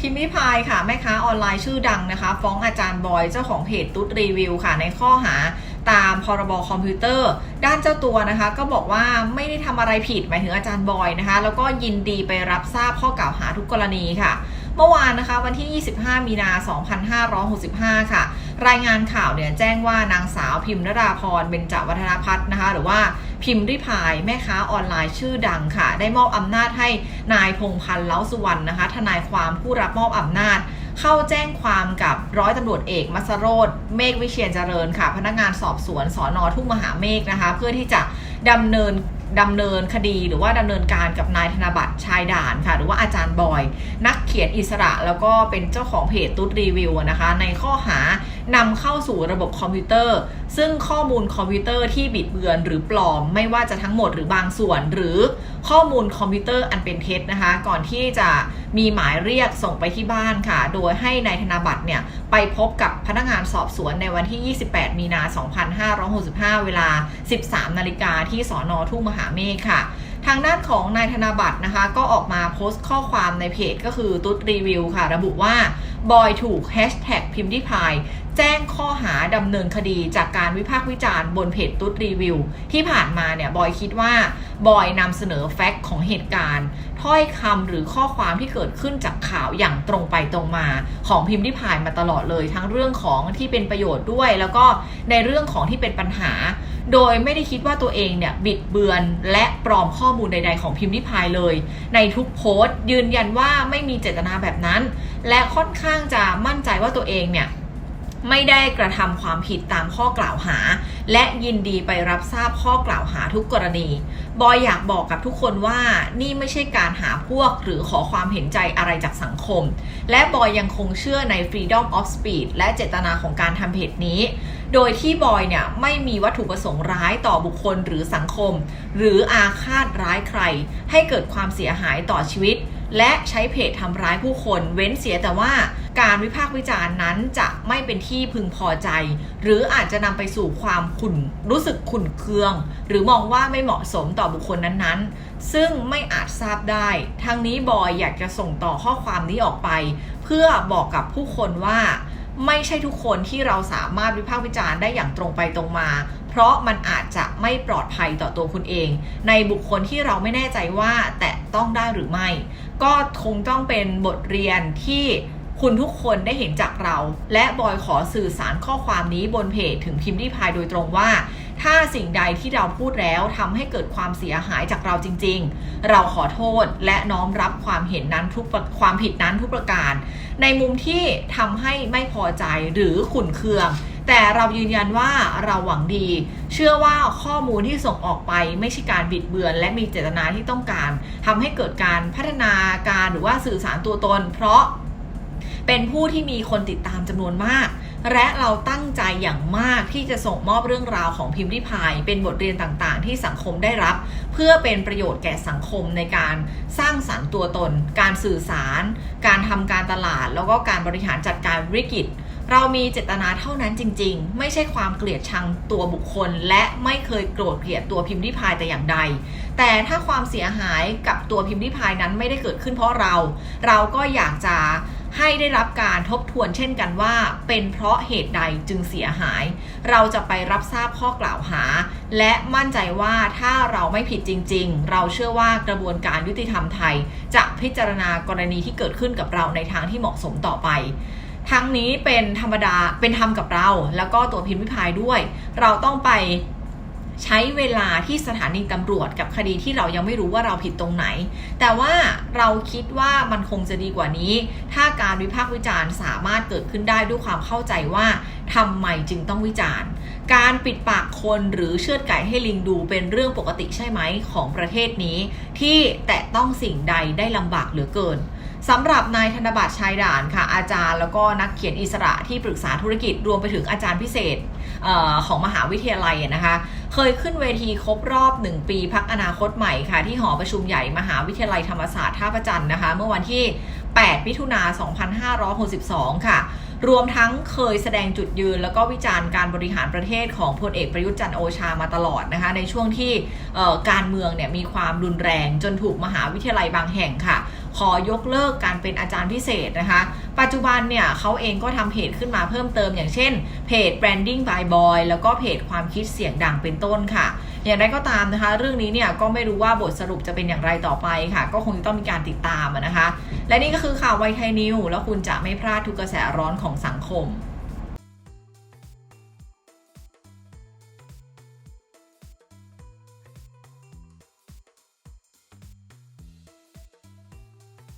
พิมพ์ริพายค่ะแม่ค้าออนไลน์ชื่อดังนะคะ ฟ้องอาจารย์บอยเจ้าของเพจตุ๊ดรีวิวค่ะในข้อหาตามพรบคอมพิวเตอร์ ด้านเจ้าตัวนะคะ ก็บอกว่าไม่ได้ทำอะไรผิดหมายถึงอาจารย์บอยนะคะ แล้วก็ยินดีไปรับทราบข้อกล่าวหาทุกกรณีค่ะ เมื่อวานนะคะวันที่ 25 มีนา 2565 ค่ะ รายงานข่าวเนี่ยแจ้งว่านางสาวพิมพ์นราพรเบญจวัฒนพัฒน์นะคะ หรือว่าพิมพ์ริพายแม่ค้าออนไลน์ชื่อดังค่ะ ได้มอบอำนาจให้นายพงพันธ์เล้าสุวรรณนะคะ ทนายความผู้รับมอบอำนาจ เข้าแจ้งความกับร้อยตำรวจเอกมัสโรธเมฆวิเชียนเจริญค่ะ พนักงานสอบสวนสอนอทุ่งมหาเมฆนะคะ เพื่อที่จะดำเนินดำเนินคดีหรือว่าดำเนินการกับนายธนบัตรชายด่านค่ะ หรือว่าอาจารย์บอย นักเขียนอิสระแล้วก็เป็นเจ้าของเพจตุ๊ดรีวิวนะคะ ในข้อหา นำเข้าสู่ระบบคอมพิวเตอร์ ซึ่งข้อมูลคอมพิวเตอร์ที่บิดเบือนหรือปลอม ไม่ว่าจะทั้งหมดหรือบางส่วน หรือข้อมูลคอมพิวเตอร์อันเป็นเท็จนะคะ ก่อนที่จะมีหมายเรียกส่งไปที่บ้านค่ะ โดยให้นายธนบัตรเนี่ย ไปพบกับพนักงานสอบสวนในวันที่ 28 มีนา 2565 เวลา 13 นาฬิกาที่สอนอทุ่งมหาเมฆค่ะทางด้านของนายธนบัตรนะคะ ก็ออกมาโพสต์ข้อความในเพจก็คือตุ๊ดรีวิวค่ะ ระบุว่า บอยถูกแฮชแท็กพิมพ์ที่พาย แจ้งข้อหาดำเนินคดีจากการวิพากษ์วิจารณ์บนเพจตุ๊ดรีวิว ที่ผ่านมาเนี่ยบอยคิดว่าบอยนำเสนอแฟกต์ของเหตุการณ์ ถ้อยคำหรือข้อความที่เกิดขึ้นจากข่าวอย่างตรงไปตรงมา ของพิมพ์ที่ผ่านมาตลอดเลย ทั้งเรื่องของที่เป็นประโยชน์ด้วย แล้วก็ในเรื่องของที่เป็นปัญหา โดยไม่ได้คิดว่าตัวเองเนี่ยบิดเบือนและปลอมข้อมูลใด ๆ ของพิมพ์ริพายเลย ในทุกโพสต์ ยืนยันว่าไม่มีเจตนาแบบนั้น และค่อนข้างจะมั่นใจว่าตัวเองเนี่ย ไม่ได้กระทำความผิดตามข้อกล่าวหา และยินดีไปรับทราบข้อกล่าวหาทุกกรณี บอยอยากบอกกับทุกคนว่านี่ไม่ใช่การหาพวกหรือขอความเห็นใจอะไรจากสังคม และบอยยังคงเชื่อใน Freedom of Speech และเจตนาของการทำเพจนี้ โดยที่บอยเนี่ยไม่มีวัตถุประสงค์ร้ายต่อบุคคลหรือสังคม หรืออาฆาตร้ายใคร ให้เกิดความเสียหายต่อชีวิต และใช้เพจทำร้ายผู้คน เว้นเสียแต่ว่าการวิพากษ์วิจารณ์นั้นจะไม่เป็นที่พึงพอใจ หรืออาจจะนำไปสู่ความขุ่นรู้สึกขุ่นเคือง หรือมองว่าไม่เหมาะสมต่อบุคคลนั้นๆ ซึ่งไม่อาจทราบได้ ทั้งนี้บอยอยากจะส่งต่อข้อความนี้ออกไป เพื่อบอกกับผู้คนว่า ไม่ใช่ทุกคนที่เราสามารถวิพากษ์วิจารณ์ได้อย่างตรงไปตรงมา เพราะมันอาจจะไม่ปลอดภัยต่อตัวคุณเอง ในบุคคลที่เราไม่แน่ใจว่าแตะต้องได้หรือไม่ ก็คงต้องเป็นบทเรียนที่คุณทุกคนได้เห็นจากเรา และบอยขอสื่อสารข้อความนี้บนเพจถึงพิมพ์ที่พายโดยตรงว่า ถ้าสิ่งใดที่เราพูดแล้วทำให้เกิดความเสียหายจากเราจริง ๆ เราขอโทษและน้อมรับความเห็นนั้นทุกความผิดนั้นทุกประการ ในมุมที่ทำให้ไม่พอใจหรือขุ่นเคือง แต่เรายืนยันว่าเราหวังดี เชื่อว่าข้อมูลที่ส่งออกไปไม่ใช่การบิดเบือน และมีเจตนาที่ต้องการทำให้เกิดการพัฒนาการหรือว่าสื่อสารตัวตน เพราะ เป็นผู้ที่มีคนติดตามจำนวนมาก และเราตั้งใจอย่างมากที่จะส่งมอบเรื่องราวของพิมพ์ริพาย เป็นบทเรียนต่างๆ ที่สังคมได้รับ เพื่อเป็นประโยชน์แก่สังคมในการสร้างสรรค์ตัวตน การสื่อสาร การทำการตลาด แล้วก็การบริหารจัดการวิกฤตเรามีเจตนาเท่านั้นจริง ๆ ไม่ใช่ความเกลียดชังตัวบุคคล และไม่เคยโกรธเกลียดตัวพิมพ์ริพายแต่อย่างใด แต่ถ้าความเสียหายกับตัวพิมพ์ริพายนั้นไม่ได้เกิดขึ้นเพราะเรา เราก็อยากจะ ให้ได้รับการทบทวนเช่นกันว่า เป็นเพราะเหตุใดจึงเสียหาย เราจะไปรับทราบข้อกล่าวหา และมั่นใจว่าถ้าเราไม่ผิดจริง ๆ เราเชื่อว่ากระบวนการยุติธรรมไทย จะพิจารณากรณีที่เกิดขึ้นกับเราในทางที่เหมาะสมต่อไปทั้งนี้เป็นธรรมดาเป็นธรรมกับเรา แล้วก็ตัวพิมพ์วิพายด้วย เราต้องไป ใช้เวลาที่สถานีตำรวจกับคดีที่เรายังไม่รู้ว่าเราผิดตรงไหน แต่ว่าเราคิดว่ามันคงจะดีกว่านี้ ถ้าการวิพากษ์วิจารณ์สามารถเกิดขึ้นได้ด้วยความเข้าใจว่าทำไมจึงต้องวิจารณ์ การปิดปากคนหรือเชือดไก่ให้ลิงดูเป็นเรื่องปกติใช่ไหมของประเทศนี้ ที่แตะต้องสิ่งใดได้ลำบากเหลือเกิน สำหรับนายธนบัตรชายด่านค่ะ อาจารย์แล้วก็นักเขียนอิสระที่ปรึกษาธุรกิจรวมไปถึงอาจารย์พิเศษออของมหาวิทยาลัยนะคะ เคยขึ้นเวทีครบรอบ 1 ปีพักอนาคตใหม่ค่ะ ที่หอประชุมใหญ่มหาวิทยาลัยธรรมศาสตร์ท่าประจันต์นะคะ เมื่อวันที่ 8 มิถุนา2562 ค่ะ รวมทั้งเคยแสดงจุดยืน แล้วก็วิจารณ์การบริหารประเทศของพลเอกประยุทธ์จันทร์โอชามาตลอดนะคะ ในช่วงที่การเมืองเนี่ยมีความรุนแรงจนถูกมหาวิทยาลัยบางแห่งค่ะ ขอยกเลิกการเป็นอาจารย์พิเศษนะคะ ปัจจุบันเนี่ยเขาเองก็ทำเพจขึ้นมาเพิ่มเติม อย่างเช่นเพจ branding by boy แล้วก็เพจความคิดเสียงดังเป็นต้นค่ะ อย่างไรก็ตามนะคะ เรื่องนี้เนี่ยก็ไม่รู้ว่าบทสรุปจะเป็นอย่างไรต่อไปค่ะ ก็คงต้องมีการติดตามนะคะ และนี่ก็คือข่าวไวไทยนิวแล้วคุณจะไม่พลาดทุกกระแสร้อนของสังคม